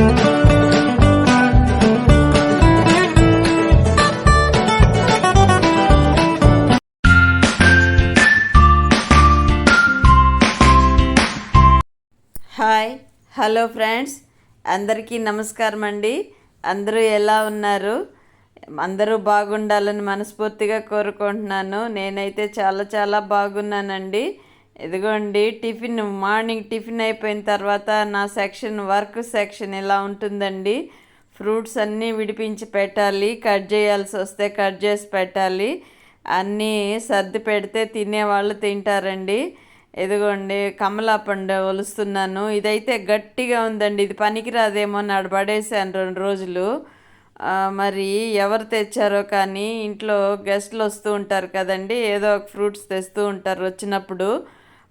Hi hello friends. అందరికీ నమస్కారం అండి. అందరూ ఎలా ఉన్నారు? అందరూ బాగుండాలని మనస్ఫూర్తిగా కోరుకుంటున్నాను. నేనైతే చాలా చాలా బాగున్నానండి. ఇదిగోండి టిఫిన్ మార్నింగ్ టిఫిన్ అయిపోయిన తర్వాత నా సెక్షన్ వర్క్ సెక్షన్ ఇలా ఉంటుందండి? ఫ్రూట్స్ అన్నీ విడిపించి పెట్టాలి కట్ చేయాల్సి వస్తే కట్ చేసి పెట్టాలి. అన్నీ సర్ది పెడితే తినేవాళ్ళు తింటారండి. ఇదిగోండి కమలా పండు ఒలుస్తున్నాను. ఇదైతే గట్టిగా ఉందండి. ఇది పనికిరాదేమో నాడు పడేసాను రెండు రోజులు. మరి ఎవరు తెచ్చారో కానీ ఇంట్లో గెస్ట్లు వస్తూ ఉంటారు కదండి. ఏదో ఒక ఫ్రూట్స్ తెస్తూ ఉంటారు వచ్చినప్పుడు.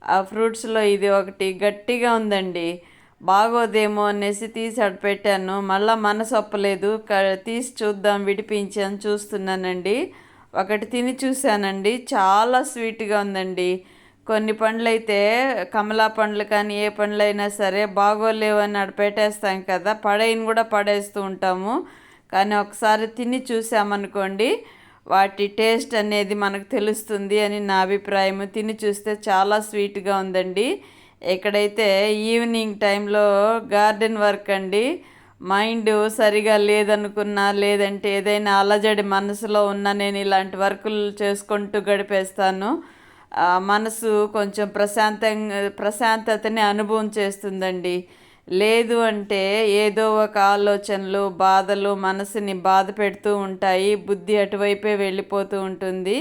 ఆ ఫ్రూట్స్లో ఇది ఒకటి గట్టిగా ఉందండి. బాగోదేమో అనేసి తీసి అటు పెట్టాను. మళ్ళీ మనసు ఒప్పలేదు. క- తీసి చూద్దాం విడిపించాను చూస్తున్నానండి. ఒకటి తిని చూశానండి. చాలా స్వీట్గా ఉందండి. కొన్ని పండ్లు అయితే కమలా పండ్లు కానీ ఏ పండ్లు అయినా సరే బాగోలేవు అని పెట్టేస్తాం కదా. పడైన కూడా పడేస్తూ ఉంటాము. కానీ ఒకసారి తిని చూసామనుకోండి వాటి టేస్ట్ అనేది మనకు తెలుస్తుంది అని నా అభిప్రాయం తిని చూస్తే చాలా స్వీట్గా ఉందండి. ఇక్కడైతే ఈవినింగ్ టైంలో గార్డెన్ వర్క్ అండి మైండ్ సరిగా లేదనుకున్నా లేదంటే ఏదైనా అలజడి మనసులో ఉన్నా నేను ఇలాంటి వర్కులు చేసుకుంటూ గడిపేస్తాను. మనసు కొంచెం ప్రశాంతంగా ప్రశాంతతని అనుభవం చేస్తుందండి. లేదు అంటే ఏదో ఒక ఆలోచనలు బాధలు మనసుని బాధ పెడుతూ ఉంటాయి బుద్ధి అటువైపే వెళ్ళిపోతూ ఉంటుంది.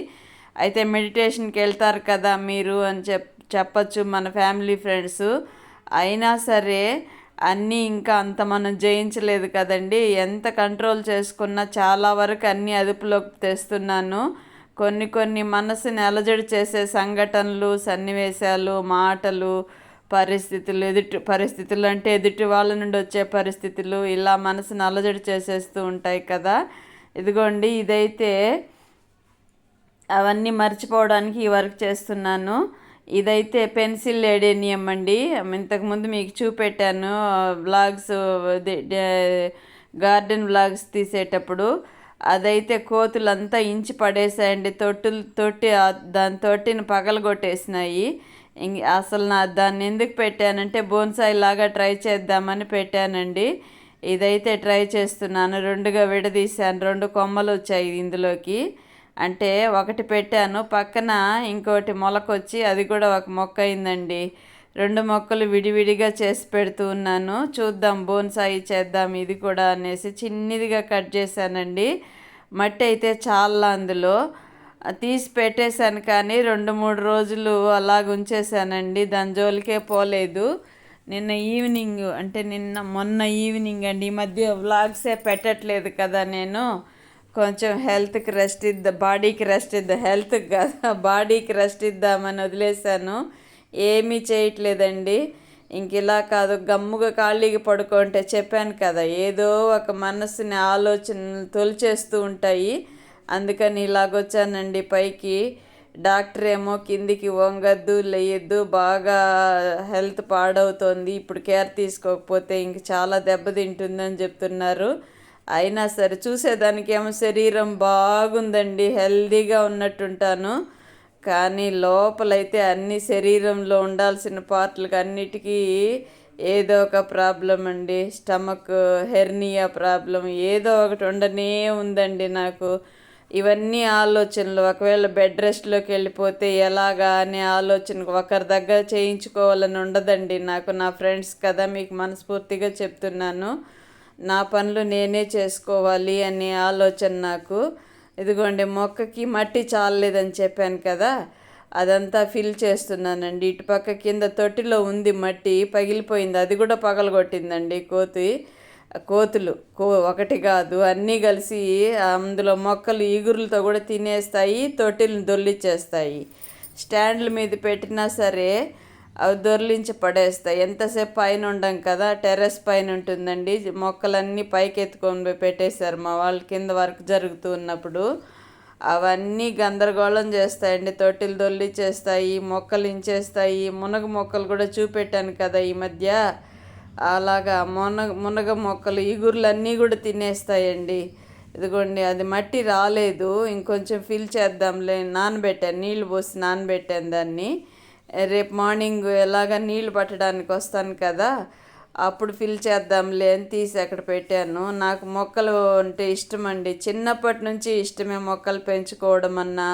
అయితే మెడిటేషన్కి వెళ్తారు కదా మీరు అని చెప్ చెప్పచ్చు మన ఫ్యామిలీ ఫ్రెండ్స్. అయినా సరే అన్నీ ఇంకా అంత మనం జయించలేదు కదండి. ఎంత కంట్రోల్ చేసుకున్నా చాలా వరకు అన్నీ అదుపులోకి తెస్తున్నాను. కొన్ని కొన్ని మనసుని అలజడి చేసే సంఘటనలు సన్నివేశాలు మాటలు పరిస్థితులు ఎదుటి పరిస్థితులు అంటే ఎదుటి వాళ్ళ నుండి వచ్చే పరిస్థితులు ఇలా మనసుని అలజడి చేసేస్తూ ఉంటాయి కదా. ఇదిగోండి ఇదైతే అవన్నీ మర్చిపోవడానికి ఈ వర్క్ చేస్తున్నాను. ఇదైతే పెన్సిల్ ఏడేనియం అండి. ఇంతకుముందు మీకు చూపెట్టాను బ్లాగ్స్ గార్డెన్ బ్లాగ్స్ తీసేటప్పుడు. అదైతే కోతులంతా ఇంచి పడేసాయండి తొట్టులు తొట్టి దాని తొట్టిని పగలగొట్టేసినాయి. అసలు నా దాన్ని ఎందుకు పెట్టానంటే బోన్సాయి లాగా ట్రై చేద్దామని పెట్టానండి. ఇదైతే ట్రై చేస్తున్నాను. రెండుగా విడదీశాను. రెండు కొమ్మలు వచ్చాయి ఇందులోకి. అంటే ఒకటి పెట్టాను. పక్కన ఇంకోటి మొలకొచ్చి అది కూడా ఒక మొక్క అయిందండి. రెండు మొక్కలు విడివిడిగా చేసి పెడుతూ ఉన్నాను. చూద్దాం బోన్సాయి చేద్దాం ఇది కూడా అనేసి చిన్నదిగా కట్ చేశానండి. మట్టి అయితే చాలా అందులో. తీసి పెట్టేశాను కానీ రెండు మూడు రోజులు అలాగ ఉంచేసానండి దాని జోలికే పోలేదు. నిన్న ఈవినింగ్ అంటే నిన్న మొన్న ఈవినింగ్ అండి. ఈ మధ్య వ్లాగ్సే పెట్టట్లేదు కదా నేను. కొంచెం హెల్త్కి రెస్ట్ ఇద్దా బాడీకి రెస్ట్ ఇద్దా హెల్త్కి కదా బాడీకి రెస్ట్ ఇద్దామని వదిలేశాను. ఏమీ చేయట్లేదండి. ఇంక ఇలా కాదు గమ్ముగా ఖాళీగా పడుకుంటే చెప్పాను కదా ఏదో ఒక మనసుని ఆలోచనలు తొలిచేస్తూ ఉంటాయి. అందుకని ఇలాగొచ్చానండి పైకి. డాక్టర్ ఏమో కిందికి వంగద్దు లేయద్దు బాగా హెల్త్ పాడవుతోంది. ఇప్పుడు కేర్ తీసుకోకపోతే ఇంక చాలా దెబ్బతింటుందని చెప్తున్నారు. అయినా సరే చూసేదానికి ఏమో శరీరం బాగుందండి హెల్దీగా ఉన్నట్టుంటాను. కానీ లోపలైతే అన్ని శరీరంలో ఉండాల్సిన పార్ట్లకు అన్నిటికీ ఏదో ఒక ప్రాబ్లం అండి. స్టమక్ హెర్నియా ప్రాబ్లం ఏదో ఒకటి ఉండనే ఉందండి నాకు. ఇవన్నీ ఆలోచనలు. ఒకవేళ బెడ్ రెస్ట్లోకి వెళ్ళిపోతే ఎలాగా అనే ఆలోచన ఒకరి దగ్గర చేయించుకోవాలని ఉండదండి. నాకు నా ఫ్రెండ్స్ కదా మీకు మనస్ఫూర్తిగా చెప్తున్నాను. నా పనులు నేనే చేసుకోవాలి అనే ఆలోచన నాకు. ఇదిగోండి మొక్కకి మట్టి చాలలేదని చెప్పాను కదా అదంతా ఫిల్ చేస్తున్నానండి. ఇటుపక్క కింద తొట్టిలో ఉంది మట్టి పగిలిపోయింది. అది కూడా పగలగొట్టిందండి కోతి. కోతులు కో ఒకటి కాదు అన్నీ కలిసి అందులో మొక్కలు ఈగురులతో కూడా తినేస్తాయి తొట్టిలను దొల్లిచ్చేస్తాయి స్టాండ్ల మీద పెట్టినా సరే అవి దొర్లించి పడేస్తాయి. ఎంతసేపు పైన ఉండం కదా టెర్రస్ పైన ఉంటుందండి. మొక్కలన్నీ పైకి ఎత్తుకొని పోయి పెట్టేశారు మా వాళ్ళ కింద వర్క్ జరుగుతూ ఉన్నప్పుడు. అవన్నీ గందరగోళం చేస్తాయండి. తొట్టిలు దొల్లిచ్చేస్తాయి మొక్కలు ఇంచేస్తాయి. మునగ మొక్కలు కూడా చూపెట్టాను కదా ఈ మధ్య. అలాగా మునగ మునగ మొక్కలు ఇగుర్లన్నీ కూడా తినేస్తాయండి. ఇదిగోండి అది మట్టి రాలేదు. ఇంకొంచెం ఫిల్ చేద్దాంలే. నానబెట్టాను నీళ్ళు పోసి నానబెట్టాను దాన్ని. రేపు మార్నింగ్ ఎలాగ నీళ్ళు పట్టడానికి వస్తాను కదా అప్పుడు ఫిల్ చేద్దాంలే అని తీసి అక్కడ పెట్టాను. నాకు మొక్కలు అంటే ఇష్టం అండి చిన్నప్పటి నుంచి ఇష్టమే మొక్కలు పెంచుకోవడం అన్నా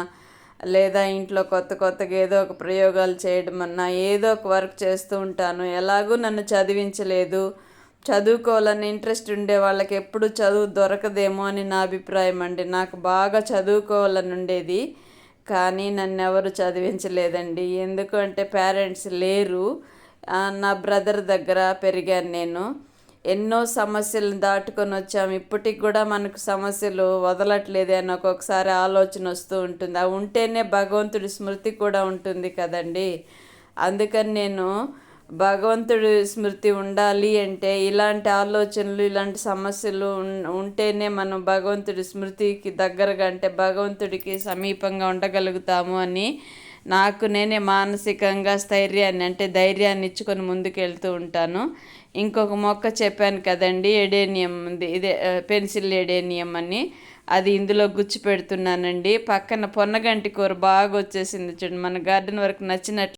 లేదా ఇంట్లో కొత్త కొత్తగా ఏదో ఒక ప్రయోగాలు చేయడం అన్నా ఏదో ఒక వర్క్ చేస్తూ ఉంటాను. ఎలాగూ నన్ను చదివించలేదు. చదువుకోవాలని ఇంట్రెస్ట్ ఉండే వాళ్ళకి ఎప్పుడు చదువు దొరకదేమో అని నా అభిప్రాయం అండి. నాకు బాగా చదువుకోవాలని ఉండేది కానీ నన్ను ఎవరు చదివించలేదండి. ఎందుకంటే పేరెంట్స్ లేరు. నా బ్రదర్ దగ్గర పెరిగాను నేను. ఎన్నో సమస్యలను దాటుకొని వచ్చాము ఇప్పటికి కూడా మనకు సమస్యలు వదలట్లేదే అని ఒక్కొక్కసారి ఆలోచన వస్తూ ఉంటుంది. అవి ఉంటేనే భగవంతుడి స్మృతి కూడా ఉంటుంది కదండి. అందుకని నేను భగవంతుడి స్మృతి ఉండాలి అంటే ఇలాంటి ఆలోచనలు ఇలాంటి సమస్యలు ఉంటేనే మనం భగవంతుడి స్మృతికి దగ్గరగా అంటే భగవంతుడికి సమీపంగా ఉండగలుగుతాము అని నాకు నేనే మానసికంగా స్థైర్యాన్ని అంటే ధైర్యాన్ని ఇచ్చుకొని ముందుకు వెళ్తూ ఉంటాను. ఇంకొక మొక్క చెప్పాను కదండి ఎడేనియం ఉంది. ఇదే పెన్సిల్ ఎడేనియం అని. అది ఇందులో గుచ్చి పెడుతున్నానండి. పక్కన పొన్నగంటి కూర బాగా వచ్చేసింది చూడండి. మన గార్డెన్ వరకు నచ్చినట్లు